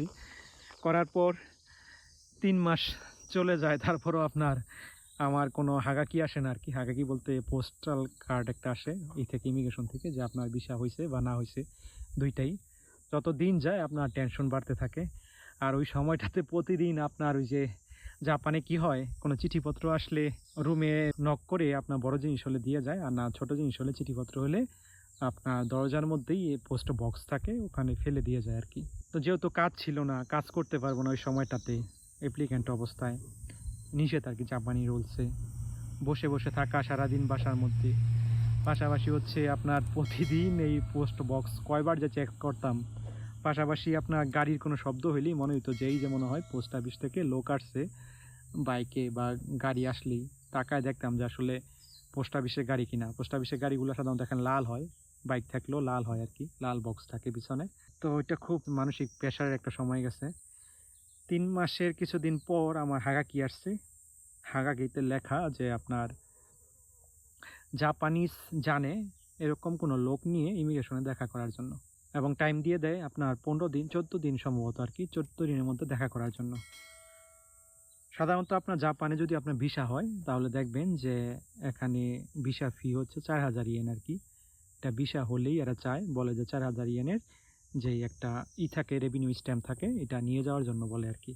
করছি। করার পর তিন মাস চলে যায়, তারপরও আপনার আমার কোনো হাগাকি আসে না আর কি হাগাকি বলতে পোস্টাল কার্ড একটা আসে, এই থেকে ইমিগ্রেশন থেকে, যে আপনার ভিসা হয়েছে বা না হয়েছে দুইটাই। যত দিন যায় আপনার টেনশন বাড়তে থাকে। আর ওই সময়টাতে প্রতিদিন আপনার ওই যে জাপানে কি হয়, কোনো চিঠিপত্র আসলে রুমে নক করে আপনার বড় জিনিস হলে দিয়ে যায়, আর না ছোট জিনিস হলে, চিঠিপত্র হলে আপনার দরজার মধ্যেই পোস্ট বক্স থাকে, ওখানে ফেলে দিয়ে যায় আর কি তো যেহেতু কাজ ছিল না, কাজ করতে পারব না ওই সময়টাতে অ্যাপ্লিক্যান্ট অবস্থায়, নিষেধ আর কি জাপানি রুলসে বসে বসে থাকা সারাদিন বাসার মধ্যে। পাশাপাশি হচ্ছে আপনার প্রতিদিন এই পোস্ট বক্স কয়বার যে চেক করতাম। পাশাপাশি আপনার গাড়ির কোনো শব্দ হইলেই মনে হইতো যেই যে মনে হয় পোস্ট অফিস থেকে লোক আসছে, বাইকে বা গাড়ি আসলেই। তাকায় দেখতাম যে আসলে পোস্ট অফিসের গাড়ি কিনা। পোস্ট অফিসের গাড়িগুলো সাধারণত এখন লাল হয়, বাইক থাকলেও লাল হয় আর কি, লাল বক্স থাকে পিছনে। তো ওইটা খুব মানসিক প্রেশারের একটা সময় গেছে। তিন মাসের কিছুদিন পর আমার হাগাকি আসছে। হাগাকিতে লেখা যে আপনার জাপানিজ জানে এরকম কোনো লোক নিয়ে ইমিগ্রেশনে দেখা করার জন্য এবং টাইম দিয়ে দেয় আপনার পনেরো দিন, চোদ্দ দিন সম্ভবত আর কি, চোদ্দ দিনের মধ্যে দেখা করার জন্য। সাধারণত আপনার জাপানে যদি আপনার ভিসা হয়, তাহলে দেখবেন যে এখানে ভিসা ফি হচ্ছে চার হাজার ইয়েন আর কি। এটা ভিসা হলেই এরা চায়, বলে যে চার হাজার ইয়েনের যে একটা ই থাকে রেভিনিউ স্ট্যাম্প থাকে, এটা নিয়ে যাওয়ার জন্য বলে আর কি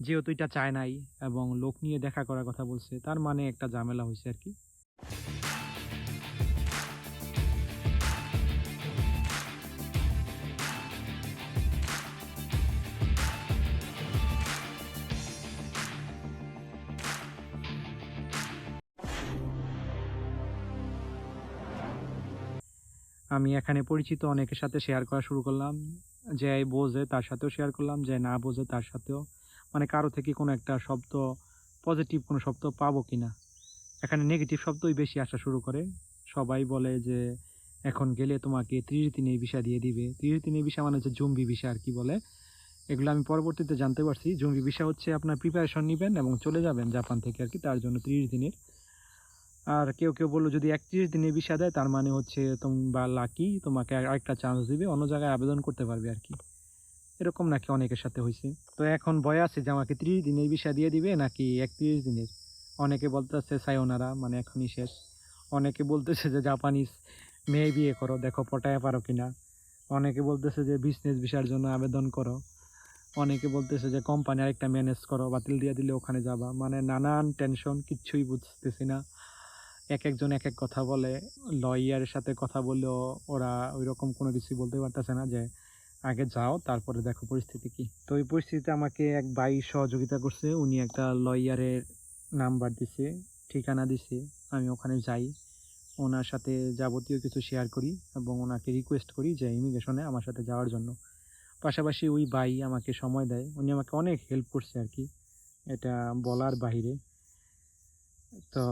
যেহেতু এটা চায় নাই এবং লোক নিয়ে দেখা করার কথা বলছে, তার মানে একটা ঝামেলা হয়েছে আর কি আমি এখানে পরিচিত অনেকের সাথে শেয়ার করা শুরু করলাম। যে বোঝে তার সাথেও শেয়ার করলাম, যে না বোঝে তার সাথেও। মানে কারও থেকে কোনো একটা শব্দ পজিটিভ কোনো শব্দ পাবো কি না এখানে নেগেটিভ শব্দই বেশি আসা শুরু করে। সবাই বলে যে, এখন গেলে তোমাকে ত্রিশ দিনে ভিসা দিয়ে দিবে। ত্রিশ দিনে ভিসা মানে হচ্ছে জম্বি ভিসা আর কি বলে। এগুলো আমি পরবর্তীতে জানতে পারছি। জম্বি ভিসা হচ্ছে আপনার প্রিপারেশন নেবেন এবং চলে যাবেন জাপান থেকে আর কি। তার জন্য ত্রিশ দিনের আর কেউ কেউ বলল, যদি একত্রিশ দিনে ভিসা দেয়, তার মানে হচ্ছে তুমি বা লাকি তোমাকে আরেকটা চান্স দিবে, অন্য জায়গায় আবেদন করতে পারবে আর কি। এরকম নাকি অনেকের সাথে হয়েছে। তো এখন ভয় আছে যে আমাকে ত্রিশ দিনের ভিসা দিয়ে দিবে নাকি একত্রিশ দিনের? অনেকে বলতেছে সায়োনারা মানে এখনই শেষ। অনেকে বলতেছে যে, জাপানিজ মেয়ে বিয়ে করো, দেখো পটায় পারো কিনা। অনেকে বলতেছে যে বিজনেস ভিসার জন্য আবেদন করো। অনেকে বলতেছে যে কোম্পানি আরেকটা ম্যানেজ করো, বাতিল দিয়ে দিলে ওখানে যাবা। মানে নানান টেনশন কিচ্ছুই বুঝতেছি না। এক একজন এক এক কথা বলে লয়ারের সাথে কথা বললেও ওরা ওই রকম কোনো কিছুই বলতে পারতেছে না যে, আগে যাও, তারপরে দেখো পরিস্থিতি কি। তো ওই পরিস্থিতিতে আমাকে এক ভাই সহযোগিতা করছে, উনি একটা লয়ারের নাম্বার দিছে, ঠিকানা দিছে, আমি ওখানে যাই। ওনার সাথে যাবতীয় কিছু শেয়ার করি এবং ওনাকে রিকোয়েস্ট করি যে ইমিগ্রেশনে আমার সাথে যাওয়ার জন্য। পাশাপাশি ওই ভাই আমাকে সময় দেয়, উনি আমাকে অনেক হেল্প করছে আর কি, এটা বলার বাহিরে। তো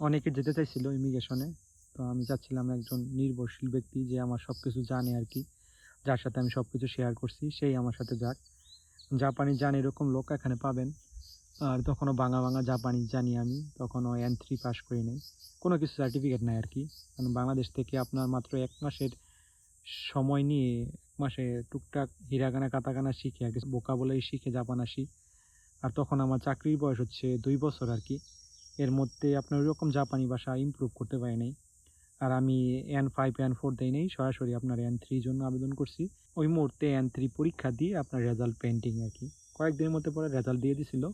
অনেকে যেতে চাইছিল ইমিগ্রেশনে তো আমি চাচ্ছিলাম একজন নির্ভরশীল ব্যক্তি যে আমার সব কিছু জানে আর কি। যার সাথে আমি সব কিছু শেয়ার করছি, সেই আমার সাথে যাক। জাপানি জান এরকম লোক এখানে পাবেন। আর তখনও বাঙা বাঙা জাপানি জানি আমি, তখনও এন থ্রি পাস করি নাই। কোনো কিছু সার্টিফিকেট নাই আর কি। কারণ বাংলাদেশ থেকে আপনার মাত্র এক মাসের সময় নিয়ে এক মাসে টুকটাক হিরাগানা কাতাকানা শিখে, আর কি বোকা বলেই শিখে জাপান আসি আর তখন আমার চাকরির বয়স হচ্ছে দুই বছর আর কি। এর মধ্যে আপনার ওইরকম জাপানি ভাষা ইমপ্রুভ করতে পারি নাই। আর আমি এন ফাইভ এন ফোর দেই নেই, সরাসরি আপনার এন থ্রির জন্য আবেদন করছি। ওই মুহূর্তে এন থ্রি পরীক্ষা দিয়ে আপনার রেজাল্ট পেন্টিং আর কি কয়েকদিনের মধ্যে পরে রেজাল্ট দিয়ে দিছিল।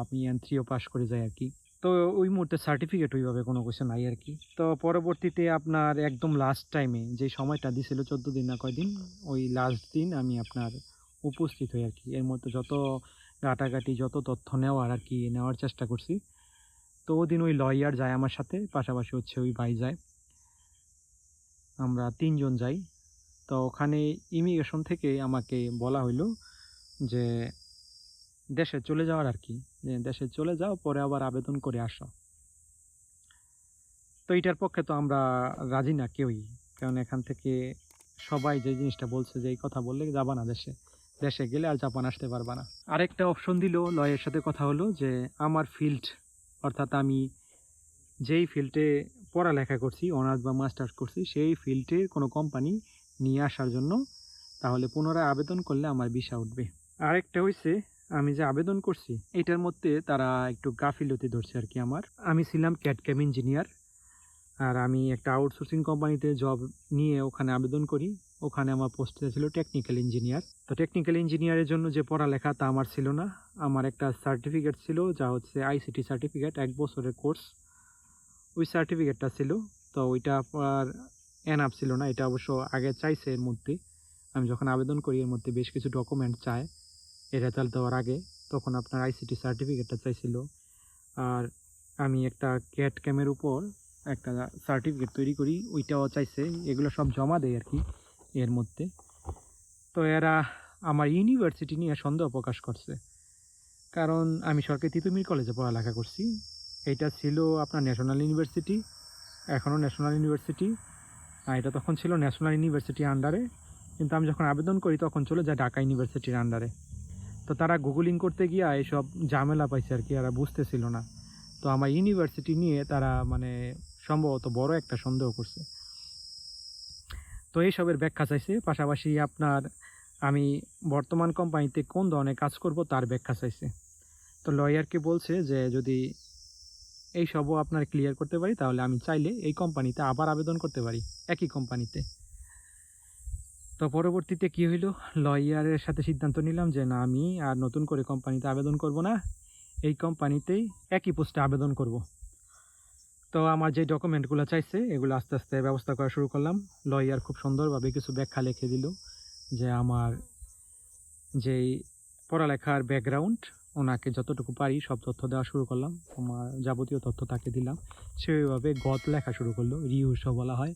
আমি এন থ্রিও পাস করে যাই আর কি তো ওই মুহূর্তে সার্টিফিকেট ওইভাবে কোনো কিছু নাই আর কি তো পরবর্তীতে আপনার একদম লাস্ট টাইমে যে সময়টা দিছিল চোদ্দ দিন না কয়দিন, ওই লাস্ট দিন আমি আপনার উপস্থিত হই আর কি এর মধ্যে যত ঘাটাঘাটি, যত তথ্য নেওয়ার আর কি নেওয়ার চেষ্টা করছি। তো ওদিন ওই লয়ার যায় আমার সাথে, পাশাপাশি হচ্ছে ওই ভাই যায়। আমরা তিনজন যাই। তো ওখানে ইমিগ্রেশন থেকে আমাকে বলা হইল যে, দেশে চলে যাওয়ার আর কি। দেশে চলে যাও, পরে আবার আবেদন করে আসো। তো এটার পক্ষে তো আমরা রাজি না কেউই। কারণ এখান থেকে সবাই যে জিনিসটা বলছে যে, এই কথা বললে যাবা না দেশে। দেশে গেলে আর জাপান আসতে পারবা না। আরেকটা অপশন দিল লয়ের সাথে কথা হলো যে, আমার ফিল্ড অর্থাৎ আমি যেই ফিল্ডে পড়ালেখা করছি অনার্স বা মাস্টার্স করছি, সেই ফিল্ডের কোনো কোম্পানি নিয়ে আসার জন্য তাহলে পুনরায় আবেদন করলে আমার ভিসা উঠবে। আরেকটা হয়েছে আমি যে আবেদন করছি, এটার মধ্যে তারা একটু গাফিলতি ধরছে আর কি আমার। আমি ছিলাম ক্যাটক্যাম ইঞ্জিনিয়ার আর আমি একটা আউটসোর্সিং কোম্পানিতে জব নিয়ে ওখানে আবেদন করি। ওখানে আমার পোস্টে ছিল টেকনিক্যাল ইঞ্জিনিয়ার তো টেকনিক্যাল ইঞ্জিনিয়ারের জন্য যে পড়ালেখা তা আমার ছিল না। আমার একটা সার্টিফিকেট ছিল, যা হচ্ছে আইসিটি সার্টিফিকেট এক বছরের কোর্স ওই সার্টিফিকেটটা ছিল, তো ওইটা আপনার এনআপ ছিল না। এটা অবশ্য আগে চাইছে এর মধ্যে। আমি যখন আবেদন করি, এর মধ্যে বেশ কিছু ডকুমেন্ট চায়। এর রেজাল্ট দেওয়ার আগে তখন আপনার আইসিটি সার্টিফিকেটটা চাইছিল। আর আমি একটা ক্যাট ক্যামের উপর একটা সার্টিফিকেট তৈরি করি, ওইটাও চাইছে। এগুলো সব জমা দেয় আর কি। এর মধ্যে। তো এরা আমার ইউনিভার্সিটি নিয়ে সন্দেহ প্রকাশ করছে। কারণ আমি সরকারি তিতুমির কলেজে পড়ালেখা করছি। এটা ছিল আপনার ন্যাশনাল ইউনিভার্সিটি, এখনও ন্যাশনাল ইউনিভার্সিটি। আর এটা তখন ছিল ন্যাশনাল ইউনিভার্সিটির আন্ডারে। কিন্তু আমি যখন আবেদন করি, তখন চলে যায় ঢাকা ইউনিভার্সিটির আন্ডারে। তো তারা গুগলিং করতে গিয়ে এইসব ঝামেলা পাইছে আর কি, এরা বুঝতেছিল না। তো আমার ইউনিভার্সিটি নিয়ে তারা মানে সম্ভবত বড় একটা সন্দেহ করছে। তো এইসবের ব্যাখ্যা চাইছে। পাশাপাশি আপনার আমি বর্তমান কোম্পানিতে কোন ধরনের কাজ করব তার ব্যাখ্যা চাইছে। তো লয়ারকে বলছে যে যদি এই সবও আপনার ক্লিয়ার করতে পারি, তাহলে আমি চাইলে এই কোম্পানিতে আবার আবেদন করতে পারি, একই কোম্পানিতে। তো পরবর্তীতে কি হইল? লয়ারের সাথে সিদ্ধান্ত নিলাম যে না, আমি আর নতুন করে কোম্পানিতে আবেদন করব না। এই কোম্পানিতেই একই পোস্টে আবেদন করব। তো আমার যে ডকুমেন্টগুলো চাইছে, এগুলো আস্তে আস্তে ব্যবস্থা করা শুরু করলাম। লয়ার খুব সুন্দরভাবে কিছু ব্যাখ্যা লিখে দিল, যে আমার যেই পড়ালেখার ব্যাকগ্রাউন্ড ওনাকে যতটুকু পারি সব তথ্য দেওয়া শুরু করলাম। আমার যাবতীয় তথ্য তাকে দিলাম। সেইভাবে গত লেখা শুরু করল রিউসও বলা হয়।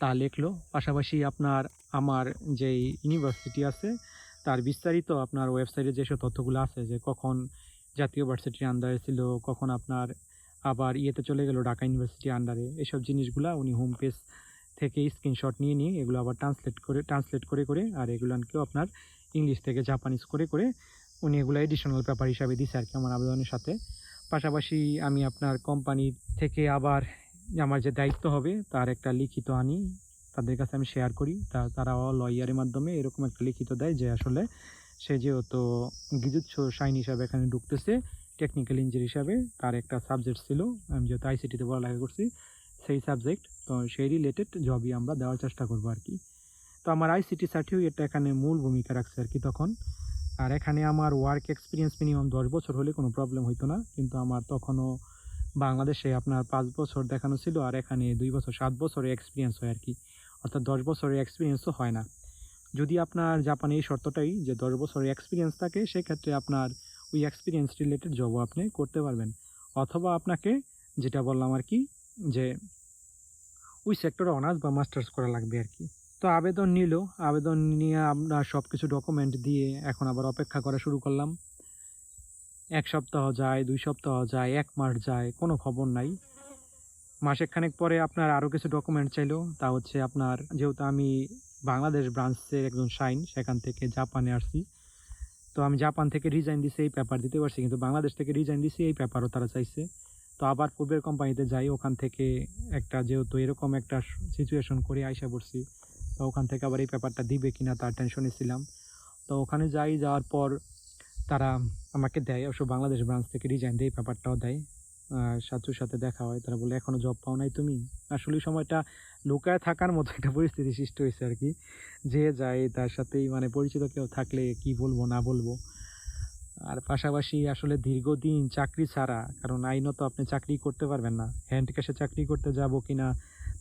তা লিখলো। পাশাপাশি আপনার, আমার যেই ইউনিভার্সিটি আছে, তার বিস্তারিত আপনার ওয়েবসাইটে যেসব তথ্যগুলো আছে, যে কখন জাতীয় ভার্সিটির আন্ডারে ছিল, কখন আপনার আবার ইয়েতে চলে গেল ঢাকা ইউনিভার্সিটির আন্ডারে এসব জিনিসগুলো উনি হোম পেজ থেকে স্ক্রিনশট নিয়ে নিয়ে এগুলো আবার ট্রান্সলেট করে ট্রান্সলেট করে করে আর এগুলোকেও আপনার ইংলিশ থেকে জাপানিজ করে করে উনি এগুলো এডিশনাল পেপার হিসাবে দিছে আর কি আমার আবেদনের সাথে। পাশাপাশি আমি আপনার কোম্পানি থেকে আবার আমার যে দায়িত্ব হবে তার একটা লিখিত আনি, তাদের কাছে আমি শেয়ার করি। তা তারা লয়ারের মাধ্যমে এরকম একটা লিখিত দেয় যে আসলে সে যেহেতু গিজুৎস সাইন হিসাবে এখানে ঢুকতেছে টেকনিক্যাল ইঞ্জিনিয়ার হিসাবে তার একটা সাবজেক্ট ছিল। আমি যেহেতু আইসিটিতে পড়ালেখা করছি, সেই সাবজেক্ট তো সেই রিলেটেড জবই আমরা দেওয়ার চেষ্টা করব আর কি। তো আমার আইসিটি সার্টিফিকেটটা এখানে মূল ভূমিকা রাখছে আর কি তখন। আর এখানে আমার ওয়ার্ক এক্সপিরিয়েন্স মিনিমাম দশ বছর হলে কোনো প্রবলেম হইতো না। কিন্তু আমার তখনও বাংলাদেশে আপনার পাঁচ বছর দেখানো ছিল আর এখানে দুই বছর, সাত বছরের এক্সপিরিয়েন্স হয় আর কি। অর্থাৎ দশ বছরের এক্সপিরিয়েন্সও হয় না। যদি আপনার জাপানে এই শর্তটাই যে দশ বছরের এক্সপিরিয়েন্স থাকে, সেক্ষেত্রে আপনার ওই এক্সপিরিয়েন্স রিলেটেড জবও আপনি করতে পারবেন। অথবা আপনাকে যেটা বললাম আর কি, যে ওই সেক্টরে অনার্স বা মাস্টার্স করা লাগবে আর কি। তো আবেদন নিল, আবেদন নিয়ে আমরা সব কিছু ডকুমেন্ট দিয়ে এখন আবার অপেক্ষা করা শুরু করলাম। এক সপ্তাহ যায়, দুই সপ্তাহ যায়, এক মাস যায়, কোনো খবর নাই। মাসেখানেক পরে আপনার আরও কিছু ডকুমেন্ট চাইলো, তা হচ্ছে আপনার, যেহেতু আমি বাংলাদেশ ব্রাঞ্চের একজন সাইন, সেখান থেকে জাপানে আসছি। তো আমি জাপান থেকে রিজাইন দিছি এই পেপার দিতে পারছি, কিন্তু বাংলাদেশ থেকে রিজাইন দিছি এই পেপারও তারা চাইছে। তো আবার পূর্বের কোম্পানিতে যাই, ওখান থেকে একটা যেহেতু এরকম একটা সিচুয়েশন করে আইসা পড়ছি, তো ওখান থেকে আবার এই পেপারটা দিবে কি না তার টেনশনে ছিলাম। তো ওখানে যাই, যাওয়ার পর তারা আমাকে দেয়, অবশ্য বাংলাদেশ ব্রাঞ্চ থেকে রিজাইন দেয় এই পেপারটাও দেয়। সাচুর সাথে দেখা হয়, তারা বলে, এখনও জব পাও নাই তুমি? আসলে সময়টা লুকায় থাকার মতো একটা পরিস্থিতি সৃষ্টি হয়েছে আর কি। যে যায় তার সাথেই মানে পরিচিত কেউ থাকলে কি বলব, না বলব। আর পাশাপাশি আসলে দীর্ঘদিন চাকরি ছাড়া, কারণ আইনত আপনি চাকরি করতে পারবেন না। হ্যান্ড ক্যাশে চাকরি করতে যাব কিনা,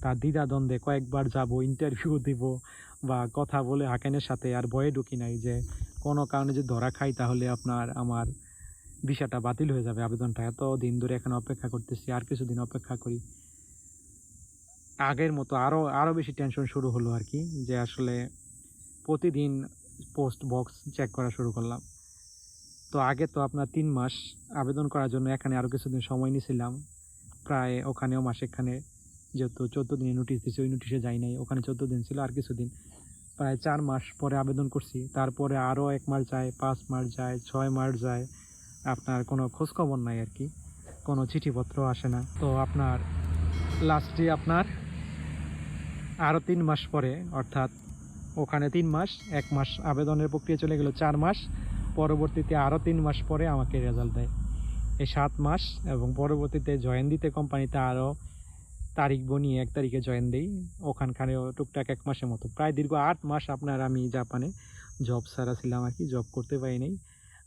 তার দ্বিধা দ্বন্দ্বে কয়েকবার যাব ইন্টারভিউ দিব বা কথা বলে হাকেনের সাথে আর ভয়ে ঢুকি নাই যে, কোনো কারণে যদি ধরা খাই তাহলে আপনার, আমার ভিসাটা বাতিল হয়ে যাবে আবেদনটা। এত দিন ধরে এখানে অপেক্ষা করতেছি, আর কিছুদিন অপেক্ষা করি। আগের মতো আরও আরও বেশি টেনশন শুরু হলো আর কি, যে আসলে প্রতিদিন পোস্ট বক্স চেক করা শুরু করলাম। তো আগে তো আপনার তিন মাস আবেদন করার জন্য এখানে আরও কিছুদিন সময় নিয়েছিলাম। প্রায় ওখানেও মাসেখানে যেহেতু চোদ্দ দিনের নোটিশ দিয়েছে ওই নোটিশে যাই নাই, ওখানে চোদ্দ দিন ছিল আর কিছুদিন। প্রায় চার মাস পরে আবেদন করছি, তারপরে আরও এক মাস যায়, পাঁচ মাস যায়, ছয় মাস যায় আপনার কোনো খোঁজখবর নাই আর কি। কোনো চিঠিপত্র আসে না। তো আপনার লাস্টে আপনার আরও তিন মাস পরে, অর্থাৎ ওখানে তিন মাস, এক মাস আবেদনের প্রক্রিয়া চলে গেল চার মাস, পরবর্তীতে আরও তিন মাস পরে আমাকে রেজাল্ট দেয়। এই সাত মাস এবং পরবর্তীতে জয়েন দিতে কোম্পানিতে আরও তারিখ বনিয়ে এক তারিখে জয়েন দিই। ওখানখানেও টুকটাক এক মাসের মতো। প্রায় দীর্ঘ আট মাস আপনার আমি জাপানে জব ছাড়া ছিলাম আর কি জব করতে পারি নাই।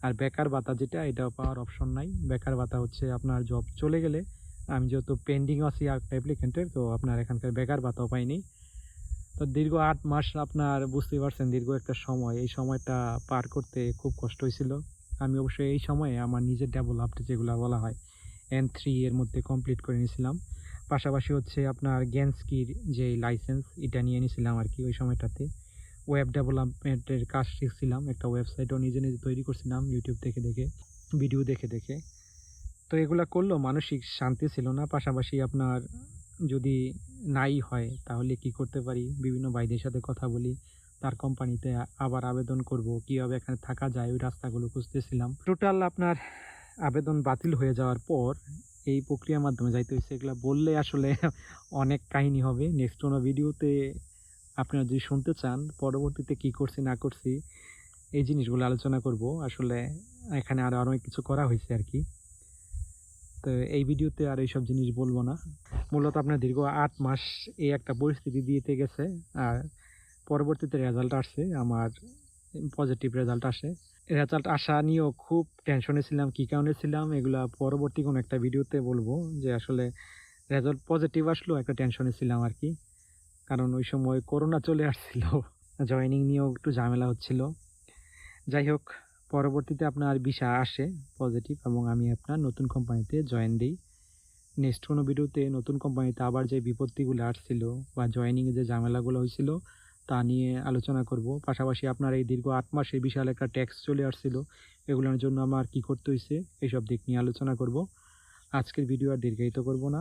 আর বেকার ভাতা যেটা, এটাও পাওয়ার অপশন নাই। বেকার ভাতা হচ্ছে আপনার জব চলে গেলে, আমি যেহেতু পেন্ডিং আছি অ্যাপ্লিকেন্টের তো আপনার এখানকার বেকার ভাতাও পাইনি। তো দীর্ঘ আট মাস আপনার বুঝতেই পারছেন, দীর্ঘ একটা সময়। এই সময়টা পার করতে খুব কষ্ট হয়েছিল। আমি অবশ্যই এই সময়ে আমার নিজের ডেভেলপড যেগুলো বলা হয় এন থ্রি এর মধ্যে কমপ্লিট করে নিয়েছিলাম। পাশাপাশি হচ্ছে আপনার গ্যান্সকির যে লাইসেন্স এটা নিয়ে নিয়েছিলাম আর কি ওই সময়টাতে। ওয়েব ডেভেলপমেন্টের কাজ শিখছিলাম। একটা ওয়েবসাইটও নিজে নিজে তৈরি করছিলাম ইউটিউব দেখে দেখে ভিডিও দেখে দেখে। তো এগুলা করলেও মানসিক শান্তি ছিল না। পাশাপাশি আপনার যদি নাই হয়, তাহলে কি করতে পারি? বিভিন্ন ভাইদের সাথে কথা বলি, তার কোম্পানিতে আবার আবেদন করব, কীভাবে এখানে থাকা যায়, ওই রাস্তাগুলো খুঁজতেছিলাম। টোটাল আপনার আবেদন বাতিল হয়ে যাওয়ার পর এই প্রক্রিয়ার মাধ্যমে যাইতে হয়েছে এগুলো বললে আসলে অনেক কাহিনী হবে। নেক্সট কোনো ভিডিওতে আপনারা যদি শুনতে চান, পরবর্তীতে কি করছি, না করছি, এই জিনিসগুলো আলোচনা করব। আসলে এখানে আরও অনেক কিছু করা হয়েছে আর কি তো এই ভিডিওতে আর এইসব জিনিস বলব না। মূলত আপনার দীর্ঘ আট মাস এই একটা পরিস্থিতি দিতে গেছে, আর পরবর্তীতে রেজাল্ট আসছে, আমার পজিটিভ রেজাল্ট আসে। রেজাল্ট আসা নিয়েও খুব টেনশনে ছিলাম, কী কারণে ছিলাম, এগুলা পরবর্তী কোনো একটা ভিডিওতে বলব যে আসলে রেজাল্ট পজিটিভ আসলো, একটা টেনশনে ছিলাম আর কি কারণ ওই সময় করোনা চলে আসছিল, জয়েনিং নিয়েও একটু ঝামেলা হচ্ছিল। যাই হোক, পরবর্তীতে আপনার ভিসা আসে পজিটিভ এবং আমি আপনার নতুন কোম্পানিতে জয়েন দিই। নেক্সট কোনো ভিডিওতে নতুন কোম্পানিতে আবার যে বিপত্তিগুলো আসছিল বা জয়েনিংয়ে যে ঝামেলাগুলো হয়েছিল, তা নিয়ে আলোচনা করব। পাশাপাশি আপনার এই দীর্ঘ আট মাসে বিশাল একটা ট্যাক্স চলে আসছিল, এগুলোর জন্য আমার কি করতে হয়েছে এইসব দিক নিয়ে আলোচনা করব। আজকের ভিডিও আর দীর্ঘায়িত করব না।